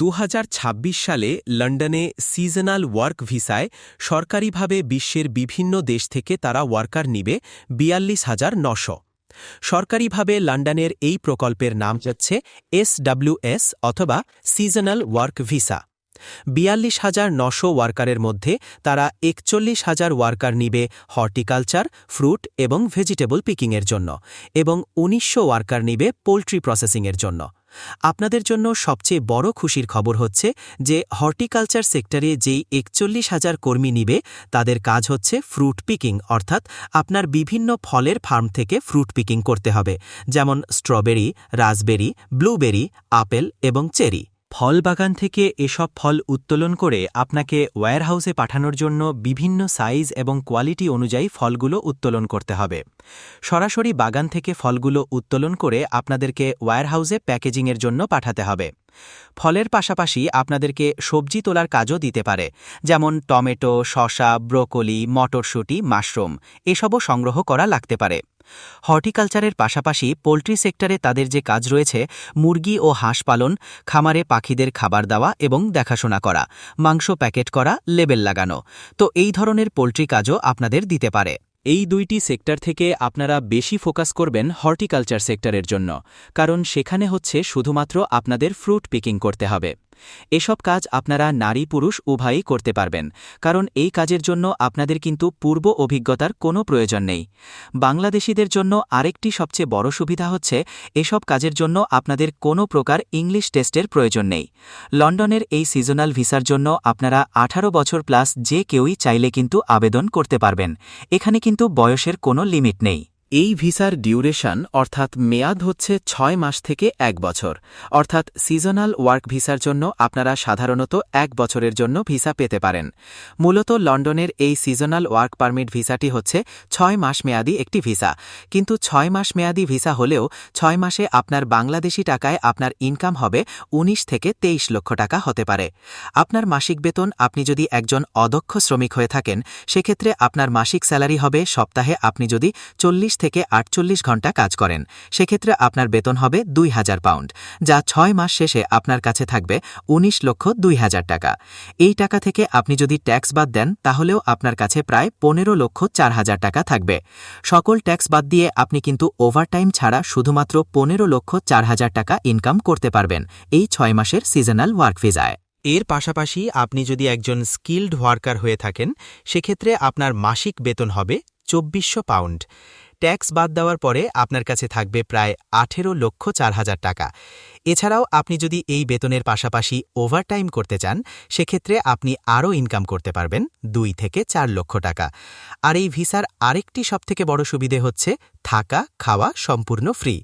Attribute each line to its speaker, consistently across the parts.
Speaker 1: দু হাজার ছাব্বিশ সালে লন্ডনে সিজনাল ওয়ার্ক ভিসায় সরকারিভাবে বিশ্বের বিভিন্ন দেশ থেকে তারা ওয়ার্কার নিবে বিয়াল্লিশ হাজার নশো। সরকারিভাবে লন্ডনের এই প্রকল্পের নাম হচ্ছে এসডব্লিউএস অথবা সিজনাল ওয়ার্ক ভিসা। বিয়াল্লিশ হাজার নশো ওয়ার্কারের মধ্যে তারা একচল্লিশ হাজার ওয়ার্কার নিবে হর্টিকালচার, ফ্রুট এবং ভেজিটেবল পিকিংয়ের জন্য এবং উনিশশো ওয়ার্কার নিবে পোলট্রি প্রসেসিংয়ের জন্য। আপনাদের জন্য সবচেয়ে বড় খুশির খবর হচ্ছে যে হর্টিকালচার সেক্টরে যেই একচল্লিশ হাজার কর্মী নিবে, তাদের কাজ হচ্ছে ফ্রুট পিকিং, অর্থাৎ আপনার বিভিন্ন ফলের ফার্ম থেকে ফ্রুট পিকিং করতে হবে, যেমন স্ট্রবেরি, রাসবেরি, ব্লুবেরি, আপেল এবং চেরি। ফল বাগান থেকে এসব ফল উত্তোলন করে আপনাকে ওয়্যারহাউসে পাঠানোর জন্য বিভিন্ন সাইজ এবং কোয়ালিটি অনুযায়ী ফলগুলো উত্তোলন করতে হবে। সরাসরি বাগান থেকে ফলগুলো উত্তোলন করে আপনাদেরকে ওয়্যারহাউসে প্যাকেজিংয়ের জন্য পাঠাতে হবে। ফলের পাশাপাশি আপনাদেরকে সবজি তোলার কাজও দিতে পারে, যেমন টমেটো শশা ব্রোকলি, মটরশুঁটি, মাশরুম, এসবও সংগ্রহ করা লাগতে পারে। হর্টিকালচারের পাশাপাশি পোলট্রি সেক্টরে তাদের যে কাজ রয়েছে, মুরগি ও হাঁস পালন, খামারে পাখিদের খাবার দেওয়া এবং দেখাশোনা করা, মাংস প্যাকেট করা, লেবেল লাগানো। তো এই ধরনের পোলট্রি কাজও আপনাদের দিতে পারে। এই দুইটি সেক্টর থেকে আপনারা বেশি ফোকাস করবেন হর্টিকালচার সেক্টরের জন্য, কারণ সেখানে হচ্ছে শুধুমাত্র আপনাদের ফ্রুট পিকিং করতে হবে। এসব কাজ আপনারা নারী, পুরুষ, উভয়ই করতে পারবেন, কারণ এই কাজের জন্য আপনাদের কিন্তু পূর্ব অভিজ্ঞতার কোনো প্রয়োজন নেই। বাংলাদেশিদের জন্য আরেকটি সবচেয়ে বড় সুবিধা হচ্ছে, এসব কাজের জন্য আপনাদের কোনো প্রকার ইংলিশ টেস্টের প্রয়োজন নেই। লন্ডনের এই সিজনাল ভিসার জন্য আপনারা ১৮ বছর প্লাস যে কেউই চাইলে কিন্তু আবেদন করতে পারবেন। এখানে কিন্তু বয়সের কোনো লিমিট নেই। এই ভিসার ডিউরেশন অর্থাৎ মেয়াদ হচ্ছে ছয় মাস থেকে এক বছর। অর্থাৎ সিজনাল ওয়ার্ক ভিসার জন্য আপনারা সাধারণত এক বছরের জন্য ভিসা পেতে পারেন। মূলত লন্ডনের এই সিজনাল ওয়ার্ক পারমিট ভিসাটি হচ্ছে ছয় মাস মেয়াদি একটি ভিসা। কিন্তু ছয় মাস মেয়াদি ভিসা হলেও ছয় মাসে আপনার বাংলাদেশি টাকায় আপনার ইনকাম হবে ১৯ থেকে তেইশ লক্ষ টাকা হতে পারে। আপনার মাসিক বেতন, আপনি যদি একজন অদক্ষ শ্রমিক হয়ে থাকেন, সেক্ষেত্রে আপনার মাসিক স্যালারি হবে সপ্তাহে আপনি যদি চল্লিশ থেকে আটচল্লিশ ঘণ্টা কাজ করেন। সেক্ষেত্রে আপনার বেতন হবে দুই হাজার পাউন্ড, যা ছয় মাস শেষে আপনার কাছে থাকবে ১৯ লক্ষ দুই হাজার টাকা। এই টাকা থেকে আপনি যদি ট্যাক্স বাদ দেন, তাহলেও আপনার কাছে প্রায় পনেরো লক্ষ চার হাজার টাকা থাকবে। সকল ট্যাক্স বাদ দিয়ে আপনি কিন্তু ওভারটাইম ছাড়া শুধুমাত্র পনেরো লক্ষ চার হাজার টাকা ইনকাম করতে পারবেন এই ছয় মাসের সিজনাল ওয়ার্ক ভিসায়। এর পাশাপাশি আপনি যদি একজন স্কিল্ড ওয়ার্কার হয়ে থাকেন, সেক্ষেত্রে আপনার মাসিক বেতন হবে চব্বিশশো পাউন্ড। ট্যাক্স বাদ দেওয়ার পরে আপনার কাছে থাকবে প্রায় আঠেরো লক্ষ চার হাজার টাকা। এছাড়াও আপনি যদি এই বেতনের পাশাপাশি ওভারটাইম করতে চান, সেক্ষেত্রে আপনি আরও ইনকাম করতে পারবেন দুই থেকে চার লক্ষ টাকা। আর এই ভিসার আরেকটি সবথেকে বড় সুবিধে হচ্ছে থাকা, খাওয়া সম্পূর্ণ ফ্রি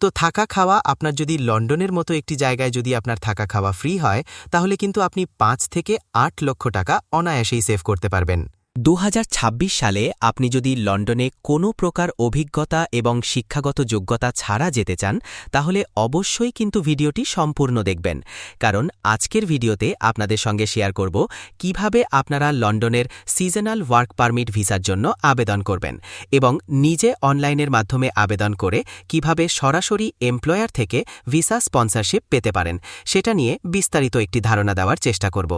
Speaker 1: তো থাকা, খাওয়া আপনার যদি লন্ডনের মতো একটি জায়গায় যদি আপনার থাকা, খাওয়া ফ্রি হয়, তাহলে কিন্তু আপনি পাঁচ থেকে আট লক্ষ টাকা অনায়াসেই সেভ করতে পারবেন। দু হাজার ছাব্বিশ সালে আপনি যদি লন্ডনে কোনো প্রকার অভিজ্ঞতা এবং শিক্ষাগত যোগ্যতা ছাড়া যেতে চান, তাহলে অবশ্যই কিন্তু ভিডিওটি সম্পূর্ণ দেখবেন। কারণ আজকের ভিডিওতে আপনাদের সঙ্গে শেয়ার করব কীভাবে আপনারা লন্ডনের সিজনাল ওয়ার্ক পারমিট ভিসার জন্য আবেদন করবেন এবং নিজে অনলাইনের মাধ্যমে আবেদন করে কীভাবে সরাসরি এমপ্লয়ার থেকে ভিসা স্পন্সরশিপ পেতে পারেন, সেটা নিয়ে বিস্তারিত একটি ধারণা দেওয়ার চেষ্টা করব।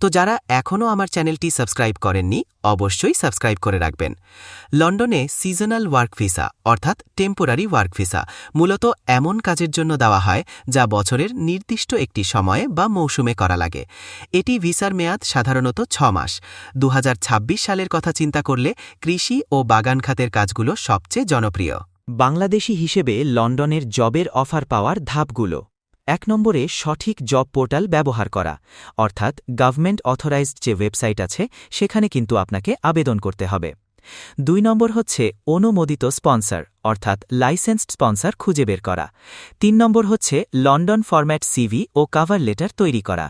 Speaker 1: তো যারা এখনও আমার চ্যানেলটি সাবস্ক্রাইব করেননি অবশ্যই সাবস্ক্রাইব করে রাখবেন। লন্ডনে সিজনাল ওয়ার্ক ভিসা অর্থাৎ টেম্পোরারি ওয়ার্ক ভিসা মূলত এমন কাজের জন্য দেওয়া হয় যা বছরের নির্দিষ্ট একটি সময়ে বা মৌসুমে করা লাগে। এটি ভিসার মেয়াদ সাধারণত ছ মাস। দু হাজার ছাব্বিশ সালের কথা চিন্তা করলে কৃষি ও বাগান খাতের কাজগুলো সবচেয়ে জনপ্রিয়। বাংলাদেশি হিসেবে লন্ডনের জবের অফার পাওয়ার ধাপগুলো। এক নম্বরে সঠিক জব পোর্টাল ব্যবহার করা, অর্থাৎ গভর্নমেন্ট অথরাইজড যে ওয়েবসাইট আছে, সেখানে কিন্তু আপনাকে আবেদন করতে হবে। দুই নম্বর হচ্ছে অনুমোদিত স্পন্সর অর্থাৎ লাইসেন্সড স্পন্সর খুঁজে বের করা। তিন নম্বর হচ্ছে লন্ডন ফরম্যাট সিভি ও কাভার লেটার তৈরি করা।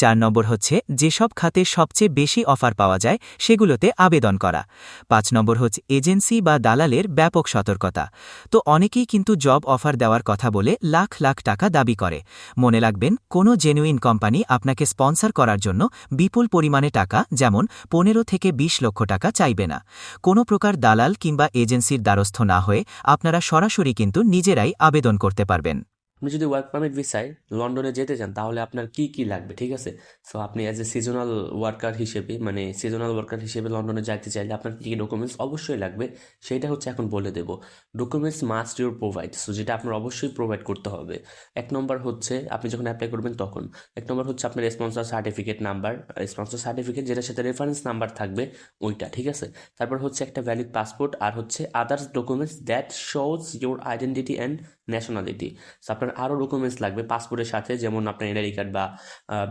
Speaker 1: চার নম্বর হচ্ছে যেসব খাতে সবচেয়ে বেশি অফার পাওয়া যায় সেগুলোতে আবেদন করা। পাঁচ নম্বর হচ্ছে এজেন্সি বা দালালের ব্যাপক সতর্কতা। তো অনেকেই কিন্তু জব অফার দেওয়ার কথা বলে লাখ লাখ টাকা দাবি করে। মনে রাখবেন, কোনো জেনুইন কোম্পানি আপনাকে স্পন্সর করার জন্য বিপুল পরিমাণে টাকা, যেমন পনেরো থেকে ২০ লক্ষ টাকা চাইবে না। কোনো প্রকার দালাল কিংবা এজেন্সির দ্বারস্থ না হয়ে আপনারা সরাসরি কিন্তু নিজেরাই আবেদন করতে পারবেন।
Speaker 2: আপনি যদি ওয়ার্ক পারমিট ভিসায় লন্ডনে যেতে চান, তাহলে আপনার কি কি লাগবে, ঠিক আছে? সো আপনি অ্যাজ এ সিজনাল ওয়ার্কার হিসেবে মানে সিজনাল ওয়ার্কার হিসেবে লন্ডনে যাইতে চাইলে আপনার কী কী ডকুমেন্টস অবশ্যই লাগবে, সেটা হচ্ছে এখন বলে দেবো। Documents must your provide so যেটা আপনার অবশ্যই প্রোভাইড করতে হবে। এক নম্বর হচ্ছে, আপনি যখন অ্যাপ্লাই করবেন তখন। এক নম্বর হচ্ছে আপনার sponsor certificate number sponsor certificate যেটার সাথে রেফারেন্স নাম্বার থাকবে, ওইটা, ঠিক আছে? তারপর হচ্ছে একটা ভ্যালিড পাসপোর্ট আর হচ্ছে others documents that shows your identity and nationality so আপনার আরও ডকুমেন্টস লাগবে পাসপোর্টের সাথে যেমন আপনার এনআরি কার্ড বা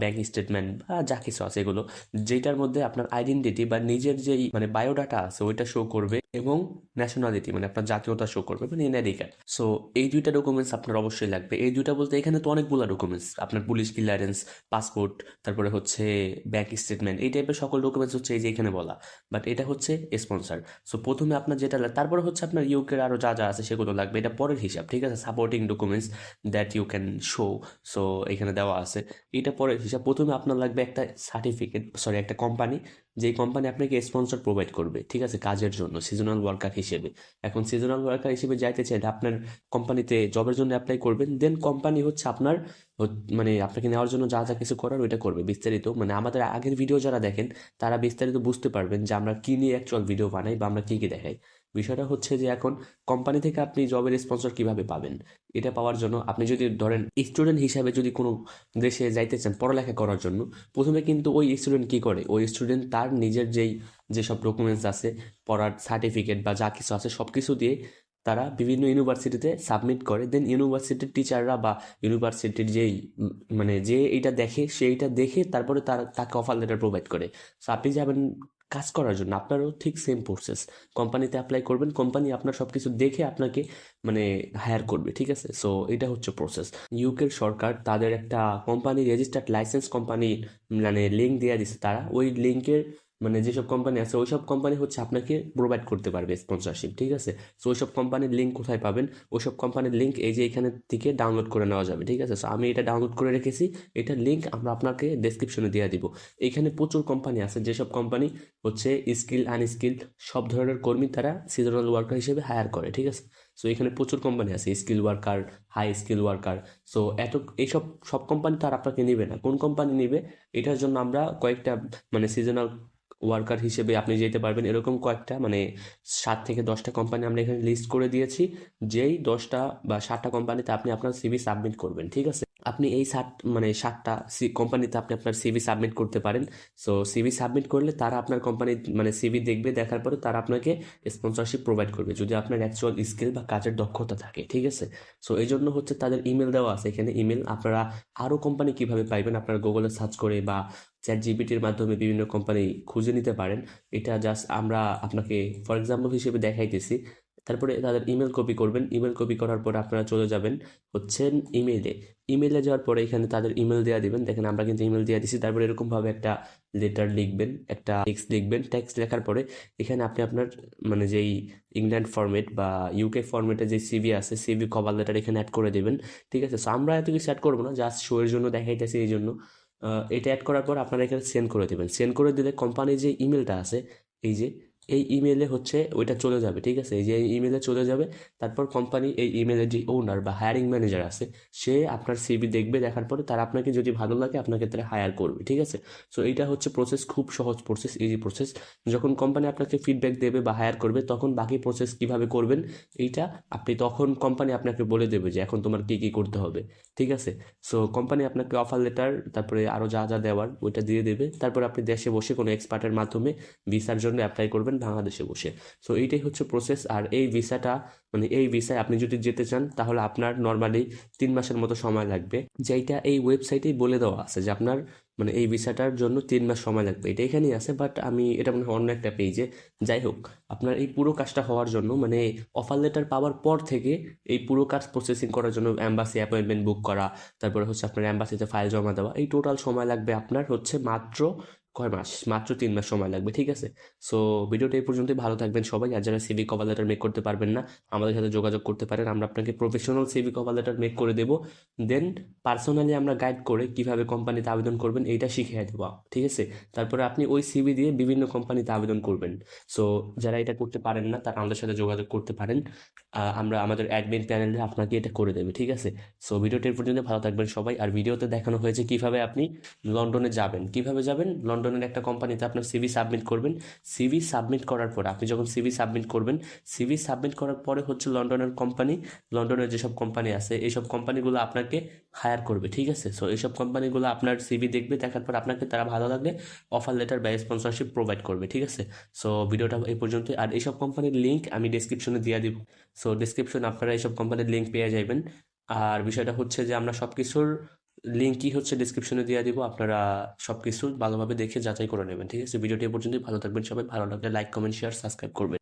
Speaker 2: ব্যাঙ্ক স্টেটমেন্ট বা যা কিছু আছে এগুলো যেটার মধ্যে আপনার আইডেন্টিটি বা নিজের যেই মানে বায়োডাটা আছে, ওইটা শো করবে। এবং ন্যাশনালিটি মানে আপনার জাতীয়তা শো করবে মানে এনআইডি কার্ড সো এই দুইটা ডকুমেন্টস আপনার অবশ্যই লাগবে। এই দুইটা বলতে এখানে তো অনেকগুলো ডকুমেন্টস আপনার পুলিশ ক্লিয়ারেন্স পাসপোর্ট তারপরে হচ্ছে ব্যাঙ্ক স্টেটমেন্ট এই টাইপের সকল ডকুমেন্টস হচ্ছে এই যে এখানে বলা। বাট এটা হচ্ছে স্পন্সার সো প্রথমে আপনার যেটা লাগ- তারপরে হচ্ছে আপনার ইউকের আরও যা যা আছে সেগুলো লাগবে। এটা পরের হিসাব, ঠিক আছে? Supporting documents that you can show so এখানে দেওয়া আছে। এটা পরের হিসাব। প্রথমে আপনার লাগবে একটা সার্টিফিকেট সরি একটা কোম্পানি যেই কোম্পানি আপনাকে স্পন্সর প্রোভাইড করবে, ঠিক আছে, কাজের জন্য সিজনাল ওয়ার্কার হিসেবে। এখন সিজনাল ওয়ার্কার হিসেবে যাইতে চাইলে আপনার কোম্পানিতে জবের জন্য অ্যাপ্লাই করবেন দেন কোম্পানি হচ্ছে আপনার মানে আপনাকে নেওয়ার জন্য যা যা কিছু করার ওইটা করবে, বিস্তারিত। মানে আমাদের আগের ভিডিও যারা দেখেন, তারা বিস্তারিত বুঝতে পারবেন যে আমরা কী নিয়ে অ্যাকচুয়াল ভিডিও বানাই বা আমরা কী কী দেখাই। বিষয়টা হচ্ছে যে এখন কোম্পানি থেকে আপনি জবের স্পন্সর কীভাবে পাবেন? এটা পাওয়ার জন্য আপনি যদি ধরেন স্টুডেন্ট হিসাবে যদি কোনো দেশে যাইতে চান পড়ালেখা করার জন্য, প্রথমে কিন্তু ওই স্টুডেন্ট কি করে? ওই স্টুডেন্ট তার নিজের যেই যেসব ডকুমেন্টস আছে, পড়ার সার্টিফিকেট বা যা কিছু আছে সব কিছু দিয়ে তারা বিভিন্ন ইউনিভার্সিটিতে সাবমিট করে। দেন ইউনিভার্সিটির টিচাররা বা ইউনিভার্সিটির যেই মানে যে এইটা দেখে, সেইটা দেখে তারপরে তার তাকে অফার লেটার প্রোভাইড করে। সো আপনি যাবেন কাজ করার জন্য, আপনারও ঠিক সেম প্রসেস কোম্পানিতে অ্যাপ্লাই করবেন কোম্পানি আপনার সব কিছু দেখে আপনাকে মানে হায়ার করবে, ঠিক আছে? সো এটা হচ্ছে প্রসেস ইউকের সরকার তাদের একটা কোম্পানি রেজিস্টার্ড লাইসেন্স কোম্পানি মানে লিঙ্ক দিয়ে দিছে তারা। ওই লিঙ্কের মানে যেসব কোম্পানি আছে, ওইসব কোম্পানি হচ্ছে আপনাকে প্রোভাইড করতে পারবে স্পন্সরশিপ ঠিক আছে? সো ওইসব কোম্পানির লিঙ্ক কোথায় পাবেন? ওইসব কোম্পানির লিঙ্ক এই যে এখানে থেকে ডাউনলোড করে নেওয়া যাবে, ঠিক আছে? সো আমি এটা ডাউনলোড করে রেখেছি এটার লিঙ্ক আমরা আপনাকে ডেসক্রিপশনে দিয়ে দিব। এখানে প্রচুর কোম্পানি আছে, যেসব কোম্পানি হচ্ছে স্কিল আনস্কিল সব ধরনের কর্মী তারা সিজনাল ওয়ার্কার হিসেবে হায়ার করে, ঠিক আছে? সো এখানে প্রচুর কোম্পানি আছে skill worker high skill worker so এত, এইসব, সব কোম্পানি তো আর আপনাকে নেবে না। কোন কোম্পানি নেবে? এটার জন্য আমরা কয়েকটা মানে সিজনাল ওয়ার্কার হিসেবে আপনি যেতে পারবেন। এরকম কয়েকটা মানে সাত থেকে দশটা কোম্পানি আমরা এখানে লিস্ট করে দিয়েছি। যেই দশটা বা সাতটা কোম্পানিতে আপনি আপনার সিভি সাবমিট করবেন, ঠিক আছে? আপনি এই সাত মানে সাতটা কোম্পানিতে আপনি আপনার সিভি সাবমিট করতে পারেন। সো সিভি সাবমিট করলে তারা আপনার কোম্পানি মানে সিভি দেখবে, দেখার পরে তারা আপনাকে স্পন্সরশিপ প্রোভাইড করবে, যদি আপনার অ্যাকচুয়াল স্কিল বা কাজের দক্ষতা থাকে, ঠিক আছে? সো এই জন্য হচ্ছে তাদের ইমেল দেওয়া আছে। এখানে ইমেল আপনারা আরও কোম্পানি কীভাবে পাইবেন, আপনারা গুগলে সার্চ করে বা চ্যাট জিপিটির মাধ্যমে বিভিন্ন কোম্পানি খুঁজে নিতে পারেন। এটা জাস্ট আমরা আপনাকে ফর এক্সাম্পল হিসেবে দেখাইতেছি। তারপরে তাদের ইমেল কপি করবেন। ইমেল কপি করার পরে আপনারা চলে যাবেন হচ্ছেন ইমেলে ইমেলে যাওয়ার পরে এখানে তাদের ইমেল দেওয়া দিবেন। দেখেন আমরা কিন্তু ইমেল দিয়ে দিছি। তারপরে এরকমভাবে একটা লেটার লিখবেন, একটা টেক্সট লিখবেন। টেক্সট লেখার পরে এখানে আপনি আপনার মানে যেই ইংল্যান্ড ফরম্যাট বা ইউকে ফরম্যাটে যে সিভি আছে সিভি কভার লেটার এখানে অ্যাড করে দেবেন। ঠিক আছে? সো আমরা এত কিছু অ্যাড করব না জাস্ট শোয়ের জন্য দেখাইতেছি এই জন্য। এটা অ্যাড করার পর আপনারা এখানে সেন্ড করে দেবেন। সেন্ড করে দিলে কোম্পানির যে ইমেলটা আছে, এই যে এই ইমেলে হচ্ছে ওইটা চলে যাবে, ঠিক আছে? এই যে ইমেলে চলে যাবে, তারপর কোম্পানি এই ইমেলের যে ওনার বা হায়ারিং ম্যানেজার আছে, সে আপনার সিভি দেখবে, দেখার পরে তার আপনাকে যদি ভালো লাগে, আপনাকে তারা হায়ার করবে, ঠিক আছে? সো এইটা হচ্ছে প্রসেস খুব সহজ প্রসেস ইজি প্রসেস যখন কোম্পানি আপনাকে ফিডব্যাক দেবে বা হায়ার করবে, তখন বাকি প্রসেস কীভাবে করবেন, এইটা আপনি তখন কোম্পানি আপনাকে বলে দেবে যে এখন তোমার কী কী করতে হবে, ঠিক আছে? সো কোম্পানি আপনাকে অফার লেটার তারপরে আরও যা যা দেওয়ার, ওইটা দিয়ে দেবে। তারপর আপনি দেশে বসে কোনো এক্সপার্টের মাধ্যমে ভিসার জন্য অ্যাপ্লাই করবেন। বাংলাদেশে বসে। সো এইটাই হচ্ছে প্রসেস আর এই ভিসাটা মানে এই ভিসায় আপনি যদি যেতে চান, তাহলে আপনার নর্মালি তিন মাসের মতো সময় লাগবে। যেটা এই ওয়েবসাইটেই বলে দেওয়া আছে যে আপনার মানে এই ভিসাটার জন্য তিন মাস সময় লাগবে। এটা এখানেই আছে বাট আমি, এটা মনে হয় অন্য একটা পেজে যাই হোক, আপনার এই পুরো কাজটা হওয়ার জন্য মানে অফার লেটার পাওয়ার পর থেকে এই পুরো কাজ প্রসেসিং করার জন্য অ্যাম্বাসি অ্যাপয়েন্টমেন্ট বুক করা, তারপরে হচ্ছে আপনার অ্যাম্বাসিতে ফাইল জমা দেওয়া, এই টোটাল সময় লাগবে আপনার হচ্ছে মাত্র কয় মাস? মাত্র তিন মাস সময় লাগবে, ঠিক আছে? সো ভিডিওটা এই পর্যন্তই। ভালো থাকবেন সবাই। আর যারা সিভি কভার লেটার মেক করতে পারবেন না, আমাদের সাথে যোগাযোগ করতে পারেন। আমরা আপনাকে professional CV cover letter make করে দেবো। দেন পার্সোনালি আমরা গাইড করে কীভাবে কোম্পানিতে আবেদন করবেন, এইটা শিখিয়ে দেবো। ঠিক আছে? তারপরে আপনি ওই সিভি দিয়ে বিভিন্ন কোম্পানিতে আবেদন করবেন। সো যারা এটা করতে পারেন না, তারা আমাদের সাথে যোগাযোগ করতে পারেন। আমরা আমাদের অ্যাডমিন প্যানেলে আপনাকে এটা করে দেবে, ঠিক আছে? সো ভিডিওটা পর্যন্ত ভালো থাকবেন সবাই। আর ভিডিওতে দেখানো হয়েছে কীভাবে আপনি লন্ডনে যাবেন। কীভাবে যাবেন? লন্ডনের একটা কোম্পানিতে আপনার সিভি সাবমিট করবেন। সিভি সাবমিট করার পর, আপনি যখন সিভি সাবমিট করবেন সিভি সাবমিট করার পরে হচ্ছে লন্ডনের কোম্পানি, লন্ডনের যেসব কোম্পানি আছে, এইসব কোম্পানিগুলো আপনাকে হায়ার করবে, ঠিক আছে? সো এইসব কোম্পানিগুলো আপনার সিভি দেখবে, দেখার পর আপনাকে তারা ভালো লাগলে অফার লেটার বা স্পন্সরশিপ প্রোভাইড করবে, ঠিক আছে? সো ভিডিওটা এই পর্যন্ত আর এইসব কোম্পানির লিঙ্ক আমি ডেসক্রিপশনে দিয়ে দিব। সো ডেসক্রিপশনে আপনারা এইসব কোম্পানির লিঙ্ক পেয়ে যাবেন আর বিষয়টা হচ্ছে যে আমরা সব কিছুর লিঙ্কই হচ্ছে ডিসক্রিপশনে দিয়ে দিব, আপনারা সব কিছু ভালোভাবে দেখে যাচাই করে নেবেন, ঠিক আছে? ভিডিওটি পর্যন্ত ভালো থাকবেন সবাই, ভালো লাগলে লাইক কমেন্ট শেয়ার সাবস্ক্রাইব করবেন।